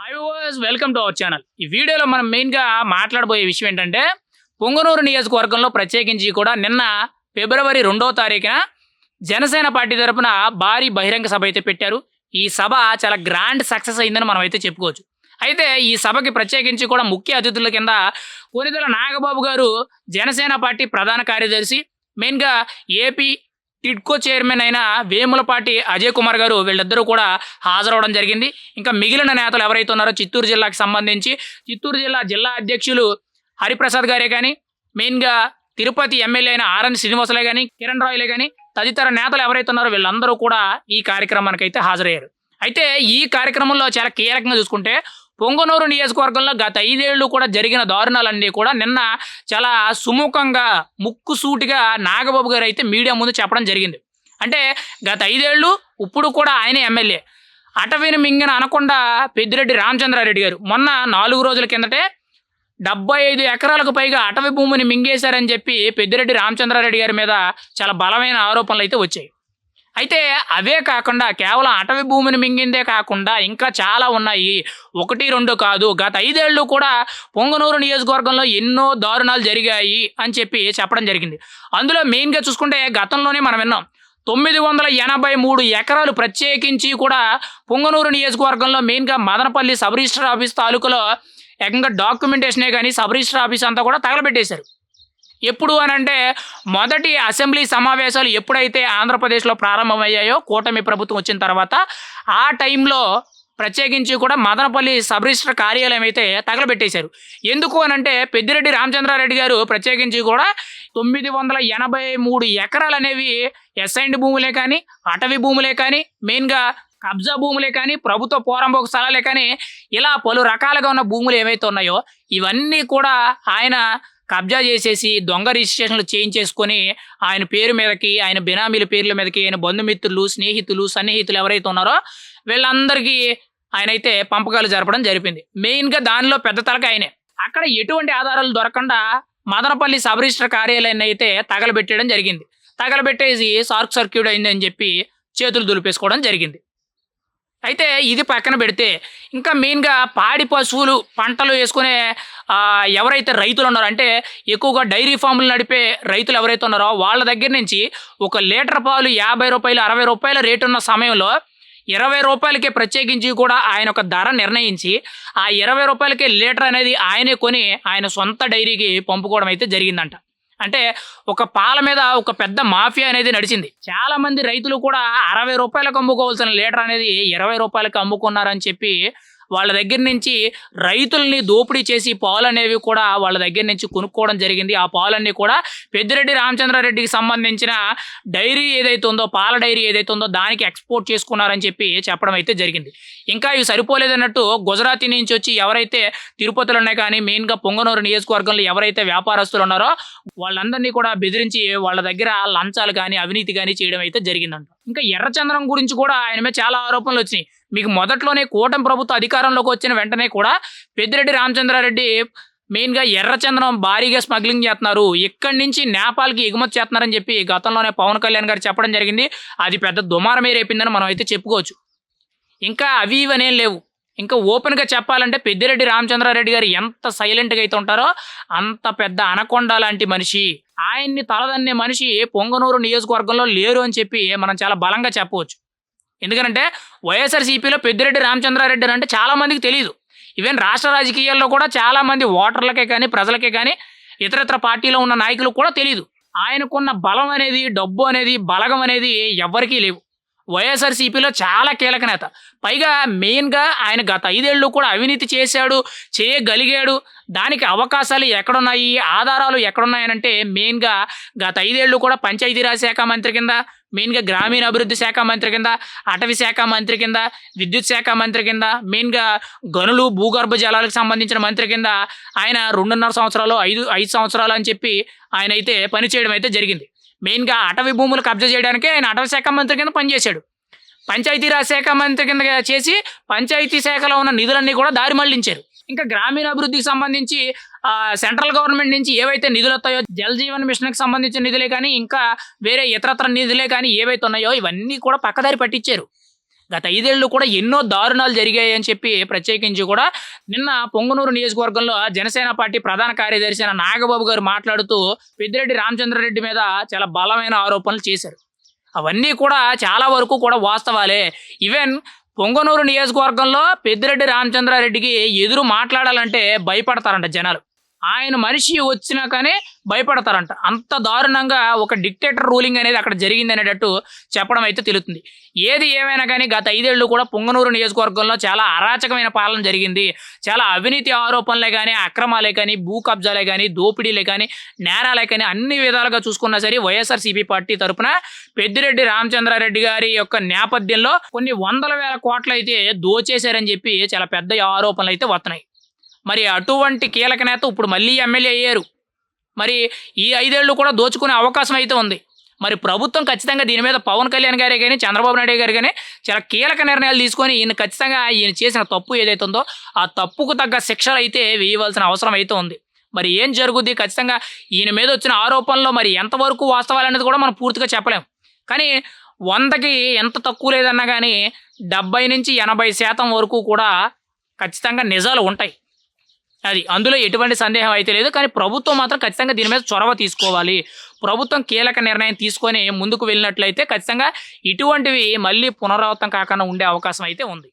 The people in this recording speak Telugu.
Hi was welcome to our channel ఈ వీడియోలో మనం మెయిన్గా మాట్లాడబోయే విషయం ఏంటంటే పొంగనూరు నియోజకవర్గంలో ప్రత్యేకించి కూడా నిన్న ఫిబ్రవరి రెండో తారీఖున జనసేన పార్టీ తరపున భారీ బహిరంగ సభ అయితే పెట్టారు. ఈ సభ చాలా గ్రాండ్ సక్సెస్ అయిందని మనం అయితే చెప్పుకోవచ్చు. అయితే ఈ సభకి ప్రత్యేకించి కూడా ముఖ్య అతిథుల కింద కొనిదల నాగబాబు గారు జనసేన పార్టీ ప్రధాన కార్యదర్శి మెయిన్గా ఏపీ టిడ్కో చైర్మన్ అయిన వేములపాటి అజయ్ కుమార్ గారు వీళ్ళిద్దరూ కూడా హాజరవడం జరిగింది. ఇంకా మిగిలిన నేతలు ఎవరైతే ఉన్నారో చిత్తూరు జిల్లాకి సంబంధించి చిత్తూరు జిల్లా జిల్లా అధ్యక్షులు హరిప్రసాద్ గారే కానీ మెయిన్గా తిరుపతి ఎమ్మెల్యే అయిన ఆర్ఎన్ శ్రీనివాసులే కానీ కిరణ్ రాయలే కానీ తదితర నేతలు ఎవరైతే ఉన్నారో వీళ్ళందరూ కూడా ఈ కార్యక్రమానికి అయితే హాజరయ్యారు. అయితే ఈ కార్యక్రమంలో చాలా కీలకంగా చూసుకుంటే పొంగనూరు నియోజకవర్గంలో గత ఐదేళ్ళు కూడా జరిగిన దారుణాలన్నీ కూడా నిన్న చాలా సుముఖంగా ముక్కుసూటిగా నాగబాబు గారు అయితే మీడియా ముందు చెప్పడం జరిగింది. అంటే గత ఐదేళ్ళు ఇప్పుడు కూడా ఆయన ఎమ్మెల్యే. అటవీని మింగిన అనకుండా పెద్దిరెడ్డి రామచంద్రారెడ్డి గారు మొన్న నాలుగు రోజుల కిందటే డెబ్బై ఐదు ఎకరాలకు పైగా అటవీ భూమిని మింగేశారని చెప్పి పెద్దిరెడ్డి రామచంద్రారెడ్డి గారి మీద చాలా బలమైన ఆరోపణలు అయితే వచ్చాయి. అయితే అవే కాకుండా కేవలం అటవీ భూమిని మింగిందే కాకుండా ఇంకా చాలా ఉన్నాయి. ఒకటి రెండు కాదు. గత ఐదేళ్ళు కూడా పొంగనూరు నియోజకవర్గంలో ఎన్నో దారుణాలు జరిగాయి అని చెప్పి చెప్పడం జరిగింది. అందులో మెయిన్గా చూసుకుంటే గతంలోనే మనం విన్నాం. తొమ్మిది వందల ఎనభై మూడు ఎకరాలు ప్రత్యేకించి కూడా పొంగనూరు నియోజకవర్గంలో మెయిన్గా మదనపల్లి సబ్ రిజిస్టర్ ఆఫీస్ తాలూకులో ఏకంగా డాక్యుమెంటేషనే కానీ సబ్ రిజిస్టర్ ఆఫీస్ అంతా కూడా తగలబెట్టేశారు. ఎప్పుడు అని అంటే మొదటి అసెంబ్లీ సమావేశాలు ఎప్పుడైతే ఆంధ్రప్రదేశ్లో ప్రారంభమయ్యాయో కూటమి ప్రభుత్వం వచ్చిన తర్వాత ఆ టైంలో ప్రత్యేకించి కూడా మదనపల్లి సబ్ రిజిస్టర్ కార్యాలయం అయితే తగలబెట్టేశారు. ఎందుకు అని అంటే పెద్దిరెడ్డి రామచంద్రారెడ్డి గారు ప్రత్యేకించి కూడా తొమ్మిది వందల ఎనభై మూడు ఎకరాలు అనేవి ఎస్ఐండ్ భూములే కానీ అటవీ భూములే కానీ మెయిన్గా కబ్జా భూములే కానీ ప్రభుత్వ పోరంబోకు స్థలాలే కానీ ఇలా పలు రకాలుగా ఉన్న భూములు ఏవైతే ఉన్నాయో ఇవన్నీ కూడా ఆయన కబ్జా చేసేసి దొంగ రిజిస్ట్రేషన్లు చేయించేసుకొని ఆయన పేరు మీదకి ఆయన బినామీల పేర్ల మీదకి ఆయన బంధుమిత్రులు స్నేహితులు సన్నిహితులు ఎవరైతే ఉన్నారో వీళ్ళందరికీ ఆయన అయితే పంపకాలు జరపడం జరిపింది. మెయిన్గా దానిలో పెద్ద తలక ఆయనే. అక్కడ ఎటువంటి ఆధారాలు దొరకకుండా మదనపల్లి సబ్ రిజిస్టర్ కార్యాలయాన్ని అయితే తగలబెట్టడం జరిగింది. తగలబెట్టేసి షార్క్ సర్క్యూట్ అయిందని చెప్పి చేతులు దులిపేసుకోవడం జరిగింది. అయితే ఇది పక్కన పెడితే ఇంకా మెయిన్గా పాడి పశువులు పంటలు వేసుకునే ఎవరైతే రైతులు ఉన్నారో అంటే ఎక్కువగా డైరీ ఫామ్లు నడిపే రైతులు ఎవరైతే ఉన్నారో వాళ్ళ దగ్గర నుంచి ఒక లీటర్ పాలు యాభై రూపాయలు అరవై రూపాయల రేటు ఉన్న సమయంలో ఇరవై రూపాయలకే ప్రత్యేకించి కూడా ఆయన ఒక ధర నిర్ణయించి ఆ ఇరవై రూపాయలకే లీటర్ అనేది ఆయనే కొని ఆయన సొంత డైరీకి పంపుకోవడం అయితే జరిగిందంట. అంటే ఒక పాల మీద ఒక పెద్ద మాఫియా అనేది నడిచింది. చాలా మంది రైతులు కూడా అరవై రూపాయలకు అమ్ముకోవాల్సిన లీటర్ అనేది ఇరవై రూపాయలకు అమ్ముకున్నారని చెప్పి వాళ్ళ దగ్గర నుంచి రైతుల్ని దోపిడీ చేసి పాలు అనేవి కూడా వాళ్ళ దగ్గర నుంచి కొనుక్కోవడం జరిగింది. ఆ పాలన్నీ కూడా పెద్దిరెడ్డి రామచంద్రారెడ్డికి సంబంధించిన డైరీ ఏదైతే ఉందో పాల డైరీ ఏదైతే ఉందో దానికి ఎక్స్పోర్ట్ చేసుకున్నారని చెప్పి చెప్పడం అయితే జరిగింది. ఇంకా ఇవి సరిపోలేదన్నట్టు గుజరాతీ నుంచి వచ్చి ఎవరైతే తిరుపతిలో ఉన్నాయి కానీ మెయిన్గా పొంగనూరు నియోజకవర్గంలో ఎవరైతే వ్యాపారస్తులు ఉన్నారో వాళ్ళందరినీ కూడా బెదిరించి వాళ్ళ దగ్గర లంచాలు కానీ అవినీతి కానీ చేయడం అయితే జరిగిందంట. ఇంకా ఎర్రచంద్రం గురించి కూడా ఆయన మీద చాలా ఆరోపణలు వచ్చినాయి. మీకు మొదట్లోనే కూటమి ప్రభుత్వ అధికారంలోకి వచ్చిన వెంటనే కూడా పెద్దిరెడ్డి రామచంద్రారెడ్డి మెయిన్గా ఎర్రచందనం భారీగా స్మగ్లింగ్ చేస్తున్నారు. ఇక్కడి నుంచి నేపాల్కి ఎగుమతి చేస్తున్నారని చెప్పి గతంలోనే పవన్ కళ్యాణ్ గారు చెప్పడం జరిగింది. అది పెద్ద దుమారమే రేపిందని మనం అయితే చెప్పుకోవచ్చు. ఇంకా అవి ఇవనేం లేవు. ఇంకా ఓపెన్గా చెప్పాలంటే పెద్దిరెడ్డి రామచంద్రారెడ్డి గారు ఎంత సైలెంట్గా అయితే ఉంటారో అంత పెద్ద అనకొండ లాంటి మనిషి. ఆయన్ని తలదన్నే మనిషి పొంగనూరు నియోజకవర్గంలో లేరు అని చెప్పి మనం చాలా బలంగా చెప్పవచ్చు. ఎందుకంటే వైఎస్ఆర్సీపీలో పెద్దిరెడ్డి రామచంద్రారెడ్డి అంటే చాలామందికి తెలియదు ఈవెన్ రాష్ట్ర రాజకీయాల్లో కూడా చాలా మంది ఓటర్లకే కానీ ప్రజలకే కానీ ఇతరత్ర పార్టీలో ఉన్న నాయకులకు కూడా తెలియదు ఆయనకున్న బలం అనేది డబ్బు అనేది బలగం అనేది ఎవ్వరికీ లేవు. వైఎస్ఆర్సీపీలో చాలా కీలక నేత. పైగా మెయిన్గా ఆయన గత ఐదేళ్ళు కూడా అవినీతి చేశాడు చేయగలిగాడు. దానికి అవకాశాలు ఎక్కడున్నాయి ఆధారాలు ఎక్కడున్నాయనంటే మెయిన్గా గత ఐదేళ్ళు కూడా పంచాయతీరాజ్ శాఖ మంత్రి కింద మెయిన్గా గ్రామీణ అభివృద్ధి శాఖ మంత్రి కింద అటవీ శాఖ మంత్రి కింద విద్యుత్ శాఖ మంత్రి కింద మెయిన్గా గనులు భూగర్భ జలాలకు సంబంధించిన మంత్రి కింద ఆయన రెండున్నర సంవత్సరాలు ఐదు ఐదు సంవత్సరాలు అని చెప్పి ఆయన అయితే పనిచేయడం అయితే జరిగింది. మెయిన్గా అటవీ భూములు కబ్జా చేయడానికి ఆయన అటవీ శాఖ మంత్రి కింద పనిచేశాడు. పంచాయతీరాజ్ శాఖ మంత్రి కింద చేసి పంచాయతీ శాఖలో ఉన్న నిధులన్నీ కూడా దారి మళ్ళించారు. ఇంకా గ్రామీణ అభివృద్ధికి సంబంధించి సెంట్రల్ గవర్నమెంట్ నుంచి ఏవైతే నిధులు వస్తాయో జల్ జీవన్ మిషన్కి సంబంధించిన నిధులే కానీ ఇంకా వేరే ఇతరత్ర నిధులే కానీ ఏవైతే ఉన్నాయో ఇవన్నీ కూడా పక్కదారి పట్టించారు. గత ఐదేళ్ళు కూడా ఎన్నో దారుణాలు జరిగాయి అని చెప్పి ప్రత్యేకించి కూడా నిన్న పొంగనూరు నియోజకవర్గంలో జనసేన పార్టీ ప్రధాన కార్యదర్శి అయిన నాగబాబు గారు మాట్లాడుతూ పెద్దిరెడ్డి రామచంద్రారెడ్డి మీద చాలా బలమైన ఆరోపణలు చేశారు. అవన్నీ కూడా చాలా వరకు కూడా వాస్తవాలే. ఈవెన్ పొంగనూరు నియోజకవర్గంలో పెద్దిరెడ్డి రామచంద్రారెడ్డికి ఎదురు మాట్లాడాలంటే భయపడతారంట జనాలు. ఆయన మనిషి వచ్చినా కానీ భయపడతారంట. అంత దారుణంగా ఒక డిక్టేటర్ రూలింగ్ అనేది అక్కడ జరిగింది అనేటట్టు చెప్పడం అయితే తెలుస్తుంది. ఏది ఏమైనా కానీ గత ఐదేళ్ళు కూడా పొంగనూరు నియోజకవర్గంలో చాలా అరాచకమైన పాలన జరిగింది. చాలా అవినీతి ఆరోపణలే కానీ అక్రమాలే కానీ భూ కబ్జాలే కానీ దోపిడీలే కానీ నేరాలే కానీ అన్ని విధాలుగా చూసుకున్నా సరే వైఎస్ఆర్సీపీ పార్టీ తరపున పెద్దిరెడ్డి రామచంద్రారెడ్డి గారి యొక్క నేపథ్యంలో కొన్ని వందల వేల కోట్లు అయితే దోచేశారని చెప్పి చాలా పెద్ద ఆరోపణలు అయితే వస్తున్నాయి మరి అటువంటి కీలక నేత ఇప్పుడు మళ్ళీ ఎమ్మెల్యే అయ్యారు. మరి ఈ ఐదేళ్ళు కూడా దోచుకునే అవకాశం అయితే ఉంది. మరి ప్రభుత్వం ఖచ్చితంగా దీని మీద పవన్ కళ్యాణ్ గారే కానీ చంద్రబాబు నాయుడు గారు కానీ చాలా కీలక నిర్ణయాలు తీసుకొని ఈయన ఖచ్చితంగా ఈయన చేసిన తప్పు ఏదైతే ఉందో ఆ తప్పుకు తగ్గ శిక్షలు అయితే వేయవలసిన అవసరం అయితే ఉంది. మరి ఏం జరుగుద్ది? ఖచ్చితంగా ఈయన మీద వచ్చిన ఆరోపణలో మరి ఎంతవరకు వాస్తవాలు అనేది కూడా మనం పూర్తిగా చెప్పలేం. కానీ వందకి ఎంత తక్కువ లేదన్నా కానీ డెబ్బై నుంచి ఎనభై శాతం వరకు కూడా ఖచ్చితంగా నిజాలు ఉంటాయి. అది అందులో ఎటువంటి సందేహం అయితే లేదు. కానీ ప్రభుత్వం మాత్రం ఖచ్చితంగా దీని మీద చొరవ తీసుకోవాలి. ప్రభుత్వం కీలక నిర్ణయం తీసుకొని ముందుకు వెళ్ళినట్లయితే ఖచ్చితంగా ఇటువంటివి మళ్ళీ పునరావృతం కాకుండా ఉండే అవకాశం అయితే ఉంది.